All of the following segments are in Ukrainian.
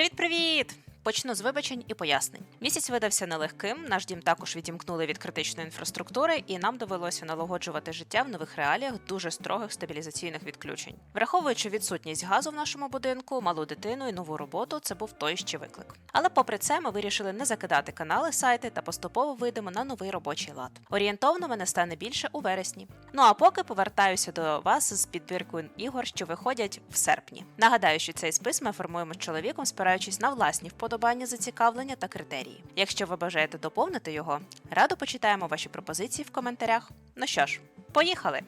Привіт-привіт! Почну з вибачень і пояснень. Місяць видався нелегким. Наш дім також відімкнули від критичної інфраструктури, і нам довелося налагоджувати життя в нових реаліях дуже строгих стабілізаційних відключень. Враховуючи відсутність газу в нашому будинку, малу дитину і нову роботу, це був той ще виклик. Але попри це, ми вирішили не закидати канали, сайти та поступово вийдемо на новий робочий лад. Орієнтовно мене стане більше у вересні. Ну а поки повертаюся до вас з підбіркою ігор, що виходять в серпні. Нагадаю, що цей спис ми формуємо з чоловіком, спираючись на власні вподобання, зацікавлення та критерії. Якщо ви бажаєте доповнити його, радо почитаємо ваші пропозиції в коментарях. Ну що ж, поїхали!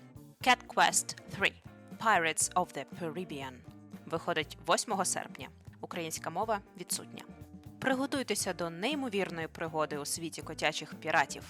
Cat Quest 3 Pirates of the Caribbean виходить 8 серпня. Українська мова відсутня. Приготуйтеся до неймовірної пригоди у світі котячих піратів.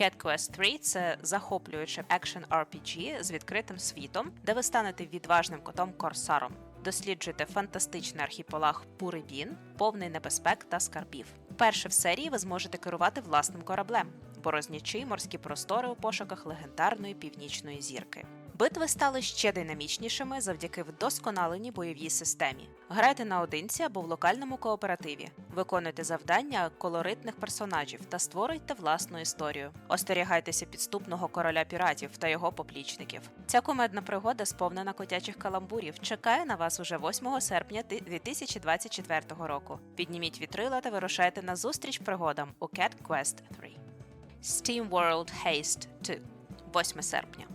Cat Quest 3 – це захоплююче екшен RPG з відкритим світом, де ви станете відважним котом Корсаром. Досліджуйте фантастичний архіпелаг Пурибін, повний небезпек та скарбів. Перше в серії ви зможете керувати власним кораблем, борознячи морські простори у пошуках легендарної північної зірки. Битви стали ще динамічнішими завдяки вдосконаленій бойовій системі. Грайте наодинці або в локальному кооперативі, виконуйте завдання колоритних персонажів та створюйте власну історію. Остерігайтеся підступного короля піратів та його поплічників. Ця кумедна пригода, сповнена котячих каламбурів, чекає на вас уже 8 серпня 2024 року. Підніміть вітрила та вирушайте на зустріч пригодам у Cat Quest 3. Steam World Haste 2 8 серпня.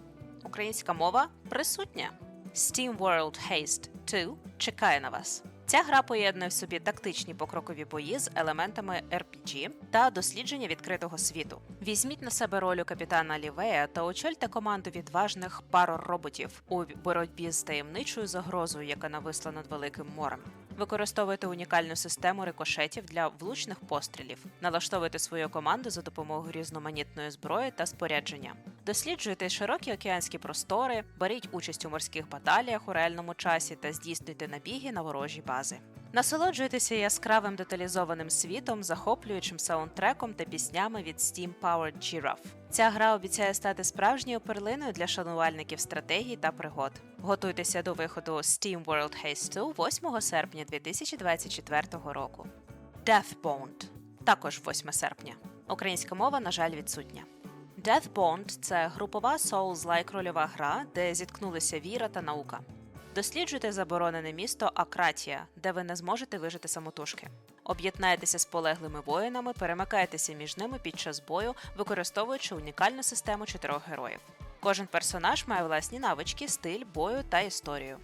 Українська мова присутня. Steam World Haste 2 чекає на вас. Ця гра поєднує в собі тактичні покрокові бої з елементами RPG та дослідження відкритого світу. Візьміть на себе роль капітана Лівея та очольте команду відважних паророботів у боротьбі з таємничою загрозою, яка нависла над великим морем. Використовуйте унікальну систему рикошетів для влучних пострілів, налаштовуйте свою команду за допомогою різноманітної зброї та спорядження. Досліджуйте широкі океанські простори, беріть участь у морських баталіях у реальному часі та здійснюйте набіги на ворожі бази. Насолоджуйтеся яскравим деталізованим світом, захоплюючим саундтреком та піснями від Steam Powered Giraffe. Ця гра обіцяє стати справжньою перлиною для шанувальників стратегій та пригод. Готуйтеся до виходу Steam World Haste 2 8 серпня 2024 року. Deathbound також 8 серпня. Українська мова, на жаль, відсутня. Deathbound – це групова Souls-like рольова гра, де зіткнулися віра та наука. Досліджуйте заборонене місто Акратія, де ви не зможете вижити самотужки. Об'єднайтеся з полеглими воїнами, перемикайтеся між ними під час бою, використовуючи унікальну систему чотирьох героїв. Кожен персонаж має власні навички, стиль бою та історію.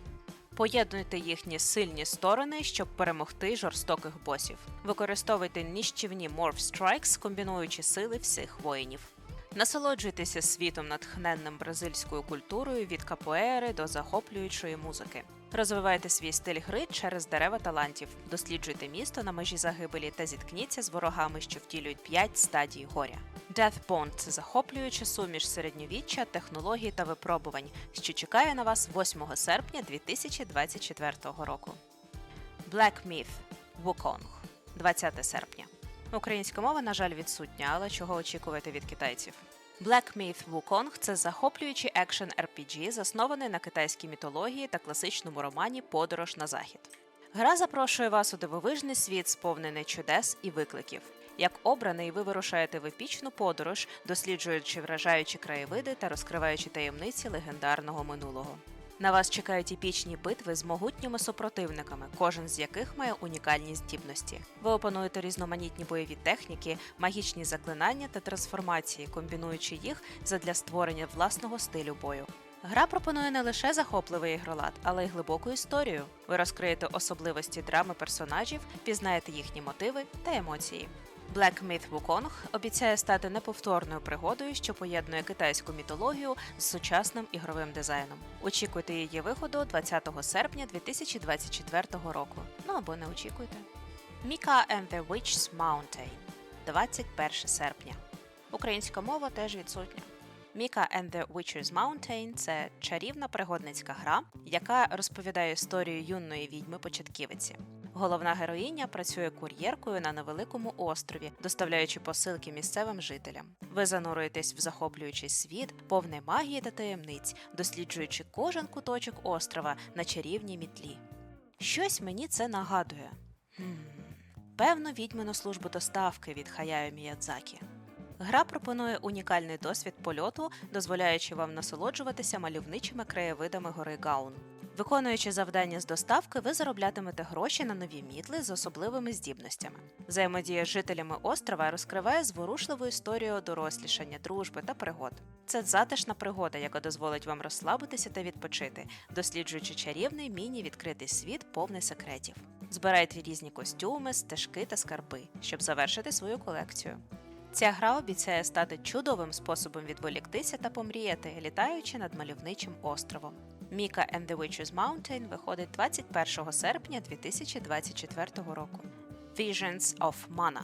Поєднуйте їхні сильні сторони, щоб перемогти жорстоких босів. Використовуйте ніщівні Morph Strikes, комбінуючи сили всіх воїнів. Насолоджуйтеся світом, натхненним бразильською культурою від капоери до захоплюючої музики. Розвивайте свій стиль гри через дерева талантів, досліджуйте місто на межі загибелі та зіткніться з ворогами, що втілюють 5 стадій горя. Deathbound – це захоплююча суміш середньовіччя, технологій та випробувань, що чекає на вас 8 серпня 2024 року. Black Myth Wukong 20 серпня. Українська мова, на жаль, відсутня, але чого очікувати від китайців? Black Myth Wukong – це захоплюючий екшен RPG, заснований на китайській мітології та класичному романі Подорож на захід. Гра запрошує вас у дивовижний світ, сповнений чудес і викликів. Як обраний, ви вирушаєте в епічну подорож, досліджуючи вражаючі краєвиди та розкриваючи таємниці легендарного минулого. На вас чекають епічні битви з могутніми супротивниками, кожен з яких має унікальні здібності. Ви опануєте різноманітні бойові техніки, магічні заклинання та трансформації, комбінуючи їх задля створення власного стилю бою. Гра пропонує не лише захопливий ігролад, але й глибоку історію. Ви розкриєте особливості драми персонажів, пізнаєте їхні мотиви та емоції. Black Myth Wukong обіцяє стати неповторною пригодою, що поєднує китайську мітологію з сучасним ігровим дизайном. Очікуйте її виходу 20 серпня 2024 року. Ну або не очікуйте. Mika and the Witch's Mountain 21 серпня. Українська мова теж відсутня. Mika and the Witcher's Mountain – це чарівна пригодницька гра, яка розповідає історію юної відьми-початківиці. Головна героїня працює кур'єркою на невеликому острові, доставляючи посилки місцевим жителям. Ви занурюєтесь в захоплюючий світ, повний магії та таємниць, досліджуючи кожен куточок острова на чарівній мітлі. Щось мені це нагадує. Хм. Певно, відьмину службу доставки від Хаяо Міядзакі. Гра пропонує унікальний досвід польоту, дозволяючи вам насолоджуватися мальовничими краєвидами гори Гаун. Виконуючи завдання з доставки, ви зароблятимете гроші на нові мітли з особливими здібностями. Взаємодія з жителями острова розкриває зворушливу історію дорослішання, дружби та пригод. Це затишна пригода, яка дозволить вам розслабитися та відпочити, досліджуючи чарівний міні-відкритий світ, повний секретів. Збирайте різні костюми, стежки та скарби, щоб завершити свою колекцію. Ця гра обіцяє стати чудовим способом відволіктися та помріяти, літаючи над мальовничим островом. Міка and the Witch's Mountain виходить 21 серпня 2024 року. Visions of Mana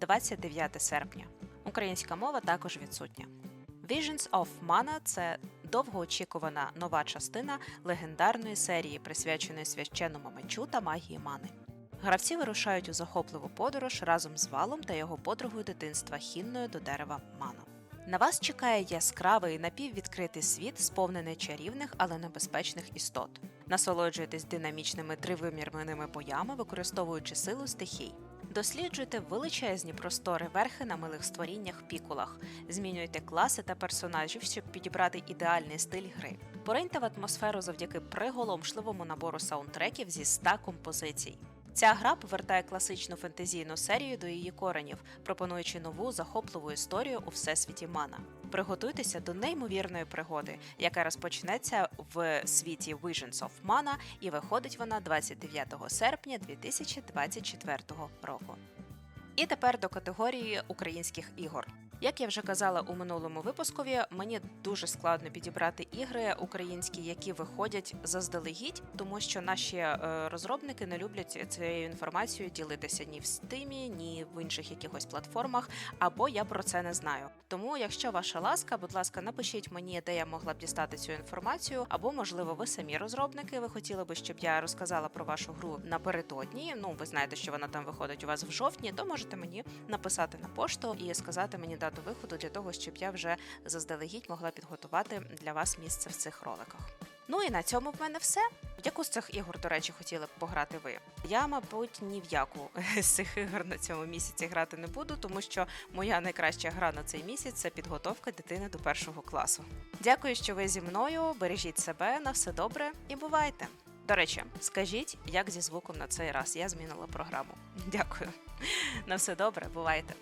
29 серпня. Українська мова також відсутня. Visions of Mana – це довгоочікувана нова частина легендарної серії, присвяченої священному мечу та магії мани. Гравці вирушають у захопливу подорож разом з валом та його подругою дитинства хінною до дерева Мано. На вас чекає яскравий напіввідкритий світ, сповнений чарівних, але небезпечних істот. Насолоджуйтесь динамічними тривимірними боями, використовуючи силу стихій. Досліджуйте величезні простори верхи на милих створіннях пікулах, змінюйте класи та персонажів, щоб підібрати ідеальний стиль гри. Пориньте в атмосферу завдяки приголомшливому набору саундтреків зі 100 композицій. Ця гра повертає класичну фентезійну серію до її коренів, пропонуючи нову захопливу історію у всесвіті Мана. Приготуйтеся до неймовірної пригоди, яка розпочнеться в світі Visions of Mana і виходить вона 29 серпня 2024 року. І тепер до категорії українських ігор. Як я вже казала у минулому випускові, мені дуже складно підібрати ігри українські, які виходять заздалегідь, тому що наші е, розробники не люблять цією інформацією ділитися ні в стимі, ні в інших якихось платформах, або я про це не знаю. Тому, якщо ваша ласка, будь ласка, напишіть мені, де я могла б дістати цю інформацію, або можливо, ви самі розробники. Ви хотіли би, щоб я розказала про вашу гру напередодні. Ну, ви знаєте, що вона там виходить у вас в жовтні, то можете мені написати на пошту і сказати мені дату виходу для того, щоб я вже заздалегідь могла підготувати для вас місце в цих роликах. Ну і на цьому в мене все. Яку з цих ігор, до речі, хотіли б пограти ви? Я, мабуть, ні в яку з цих ігор на цьому місяці грати не буду, тому що моя найкраща гра на цей місяць це підготовка дитини до першого класу. Дякую, що ви зі мною. Бережіть себе на все добре і бувайте. До речі, скажіть, як зі звуком на цей раз я змінила програму. Дякую. На все добре, бувайте.